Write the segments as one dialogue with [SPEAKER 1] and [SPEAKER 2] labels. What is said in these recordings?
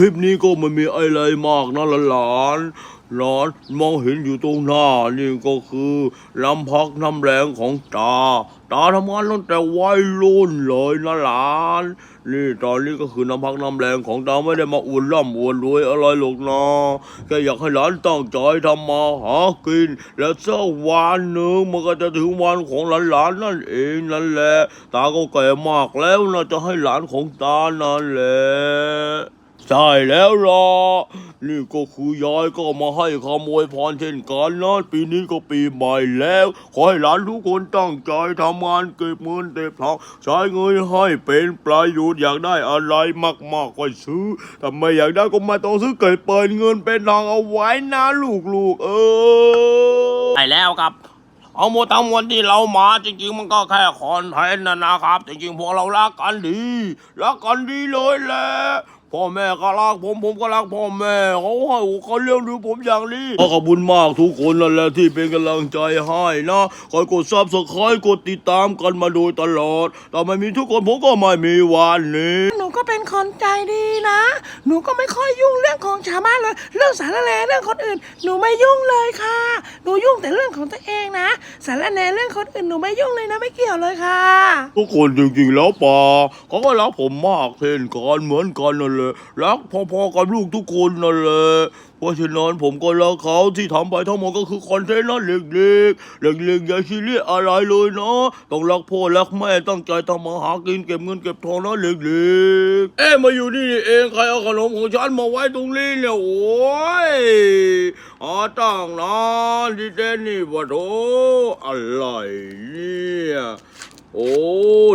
[SPEAKER 1] คลิปนี้ก็ไม่มีอะไรมากนะหลานหลานมองเห็นอยู่ตรงหน้า นี่ก็คือลำพักน้ำแรงของตา ตาทำงานตั้งแต่วัยรุ่นเลยนะหลาน นี่ตอนนี้ก็คือน้ำพักน้ำแรงของตาไม่ได้มาอวดร่ำอวดรวยอะไรหรอกนะแค่อยากให้หลานตั้งใจทำมาหากิน และสักวันหนึ่งมันก็จะถึงวันของหลานๆนั่นเองนั่นแหละ ตาก็แก่มากแล้วนะจะให้หลานของตานั่นแหละ ใช่แล้วล่ะนี่ก็คือยายก็มาให้ขโมยพรเช่นกันนะปีนี้ก็ปีใหม่แล้ว ขอให้หลานทุกคนตั้งใจทำงานเก็บเงินเก็บทองใช้เงินให้เป็นประโยชน์อยากได้อะไรมากๆก็ซื้อถ้าไม่อยากได้ก็ไม่ต้องซื้อเกิดเปิดเงินเป็นทางเอาไว้นะลูกๆ เออ
[SPEAKER 2] ใช่แล้วครับเอาหมดทั้งมวลที่เรามาจริงๆ มันก็แค่คอนเทนต์นะนะครับ จริงๆ พวกเรารักกันดี รักกันดีเลยแหละ พ่อแม่ก็รักผมผมก็รักพ่อแม่เขาให้เขาเลี้ยงดูผมอย่างนี้
[SPEAKER 1] ขอขอบคุณมากทุกคนนั่นแหละที่เป็นกำลังใจให้นะคอยกดซับสไครต์กดติดตามกันมาโดยตลอดแต่ไม่มีทุกคนผมก็ไม่มีวันนี้
[SPEAKER 3] หนูก็เป็นคนใจดีนะ หนูก็ไม่ค่อยยุ่งเรื่องของชาวบ้านเลย เรื่องสารแหนเรื่องคนอื่น หนูไม่ยุ่งเลยค่ะ หนูยุ่งแต่เรื่องของตัวเองนะ สารแหนเรื่องคนอื่นหนูไม่ยุ่งเลยนะไม่เกี่ยวเลยค่ะ
[SPEAKER 1] ทุกคนจริงๆแล้วป่าเขาก็รักผมมากเช่นกันเหมือนกันนั่นแหละรักพอๆกับลูกทุกคนนั่นแหละเพราะฉะนั้นผมก็รักเขาที่ทำไปทั้งหมดก็คือคอนเทนต์นั่นเล็กๆเล็กๆอย่าซีเรียสอะไรเลยเนาะต้องรักพ่อรักแม่ตั้งใจทำมาหากินเก็บเงินเก็บทองนะเล็กๆเอ๊ะมาอยู่นี่นี่เองใครเอาขนมของฉันมาไว้ตรงนี้เนี่ยโอ้ยอ๋อตั้งนานที่เจนนี่วะโถอะไรเนี่ยโอ้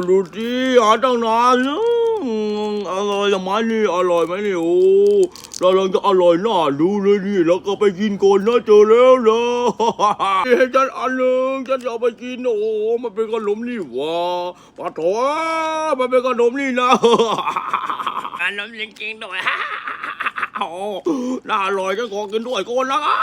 [SPEAKER 1] ดูสิหาตั้งนานอร่อยไหมนี่อร่อยไหมนี่โอ้เราลังจะอร่อยน่าดูเลยนี่แล้วก็ไปกินก่อนนะเจอแล้วนะให้ฉันอันหนึ่งฉันจะเอาไปกินโอ้มันเป็นขนมนี่วะปะโถมันเป็นขนมนี่นะ
[SPEAKER 2] นนั้นจริงๆด้วย
[SPEAKER 1] โอ้น่าอร่อยฉันขอกินด้วยก่อนละครับ